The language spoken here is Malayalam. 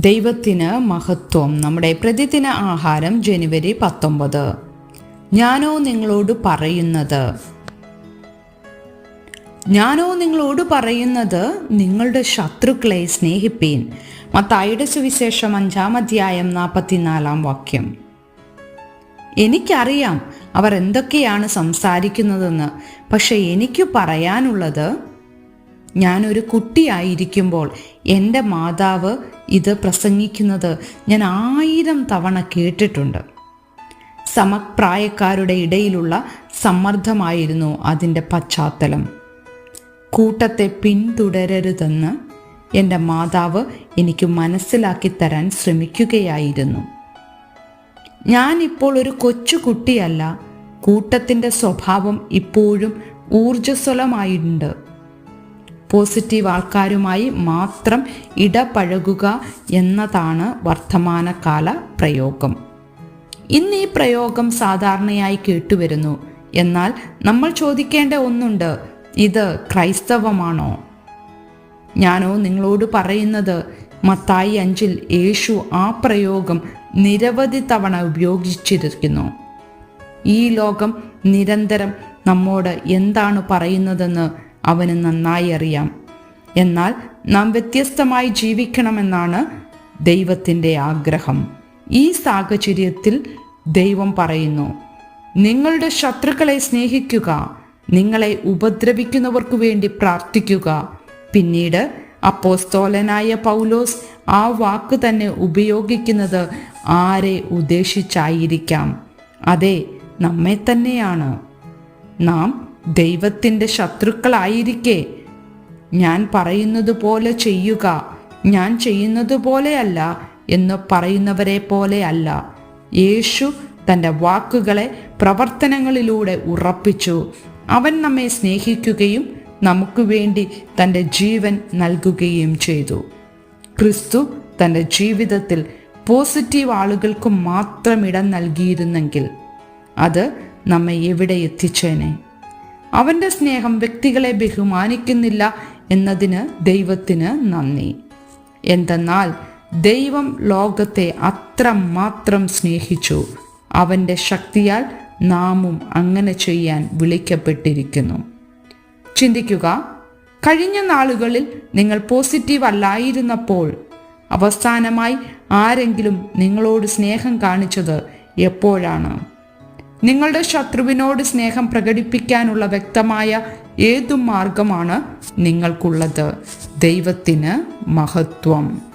ദൈവത്തിന് മഹത്വം. നമ്മുടെ പ്രതിദിന ആഹാരം ജനുവരി പത്തൊമ്പത്. ഞാനോ നിങ്ങളോട് പറയുന്നത് ഞാനോ നിങ്ങളോട് പറയുന്നത് നിങ്ങളുടെ ശത്രുക്കളെ സ്നേഹിപ്പീൻ. മത്തായിയുടെ സുവിശേഷം അഞ്ചാം അധ്യായം നാൽപ്പത്തിനാലാം വാക്യം. എനിക്കറിയാം അവർ എന്തൊക്കെയാണ് സംസാരിക്കുന്നതെന്ന് പക്ഷെ എനിക്ക് പറയാനുള്ളത് ഞാനൊരു കുട്ടിയായിരിക്കുമ്പോൾ എന്റെ മാതാവ് ഇത് പ്രസംഗിക്കുന്നത് ഞാൻ ആയിരം തവണ കേട്ടിട്ടുണ്ട്. സമപ്രായക്കാരുടെ ഇടയിലുള്ള സമ്മർദ്ദമായിരുന്നു അതിന്റെ പശ്ചാത്തലം. കൂട്ടത്തെ പിന്തുടരരുതെന്ന് എന്റെ മാതാവ് എനിക്ക് മനസ്സിലാക്കി തരാൻ ശ്രമിക്കുകയായിരുന്നു. ഞാനിപ്പോൾ ഒരു കൊച്ചുകുട്ടിയല്ല. കൂട്ടത്തിന്റെ സ്വഭാവം ഇപ്പോഴും ഊർജസ്വലമായിട്ടുണ്ട്. പോസിറ്റീവ് ആൾക്കാരുമായി മാത്രം ഇടപഴകുക എന്നതാണ് വർത്തമാനകാല പ്രയോഗം. ഇന്ന് ഈ പ്രയോഗം സാധാരണയായി കേട്ടുവരുന്നു. എന്നാൽ നമ്മൾ ചോദിക്കേണ്ട ഒന്നുണ്ട്. ഇത് ക്രൈസ്തവമാണോ? ഞാനോ നിങ്ങളോട് പറയുന്നത് മത്തായി അഞ്ചിൽ യേശു ആ പ്രയോഗം നിരവധി തവണ ഉപയോഗിച്ചിരിക്കുന്നു. ഈ ലോകം നിരന്തരം നമ്മോട് എന്താണ് പറയുന്നതെന്ന് അവന് നന്നായി അറിയാം. എന്നാൽ നാം വ്യത്യസ്തമായി ജീവിക്കണമെന്നാണ് ദൈവത്തിന്റെ ആഗ്രഹം. ഈ സാഹചര്യത്തിൽ ദൈവം പറയുന്നു നിങ്ങളുടെ ശത്രുക്കളെ സ്നേഹിക്കുക നിങ്ങളെ ഉപദ്രവിക്കുന്നവർക്ക് വേണ്ടി പ്രാർത്ഥിക്കുക. പിന്നീട് അപ്പോസ്തോലനായ പൗലോസ് ആ വാക്ക് തന്നെ ഉപയോഗിക്കുന്നത് ആരെ ഉദ്ദേശിച്ചായിരിക്കാം. അതെ നമ്മെ തന്നെയാണ്. നാം ദൈവത്തിന്റെ ശത്രുക്കളായിരിക്കെ. ഞാൻ പറയുന്നത് പോലെ ചെയ്യുക ഞാൻ ചെയ്യുന്നത് പോലെയല്ല എന്ന് പറയുന്നവരെ പോലെ അല്ല. യേശു തന്റെ വാക്കുകളെ പ്രവർത്തനങ്ങളിലൂടെ ഉറപ്പിച്ചു. അവൻ നമ്മെ സ്നേഹിക്കുകയും നമുക്ക് വേണ്ടി തന്റെ ജീവൻ നൽകുകയും ചെയ്തു. ക്രിസ്തു തന്റെ ജീവിതത്തിൽ പോസിറ്റീവ് ആളുകൾക്ക് മാത്രം ഇടം നൽകിയിരുന്നെങ്കിൽ അത് നമ്മെ എവിടെ എത്തിച്ചേനെ? അവന്റെ സ്നേഹം വ്യക്തികളെ ബഹുമാനിക്കുന്നില്ല എന്നതിന് ദൈവത്തിന് നന്ദി. എന്തെന്നാൽ ദൈവം ലോകത്തെ അത്ര മാത്രം സ്നേഹിച്ചു. അവന്റെ ശക്തിയാൽ നാമും അങ്ങനെ ചെയ്യാൻ വിളിക്കപ്പെട്ടിരിക്കുന്നു. ചിന്തിക്കുക കഴിഞ്ഞ നാളുകളിൽ നിങ്ങൾ പോസിറ്റീവ് അല്ലായിരുന്നപ്പോൾ അവസാനമായി ആരെങ്കിലും നിങ്ങളോട് സ്നേഹം കാണിച്ചത് എപ്പോഴാണ്? നിങ്ങളുടെ ശത്രുവിനോട് സ്നേഹം പ്രകടിപ്പിക്കാനുള്ള വ്യക്തമായ ഏതു മാർഗമാണ് നിങ്ങൾക്കുള്ളത്? ദൈവത്തിന് മഹത്വം.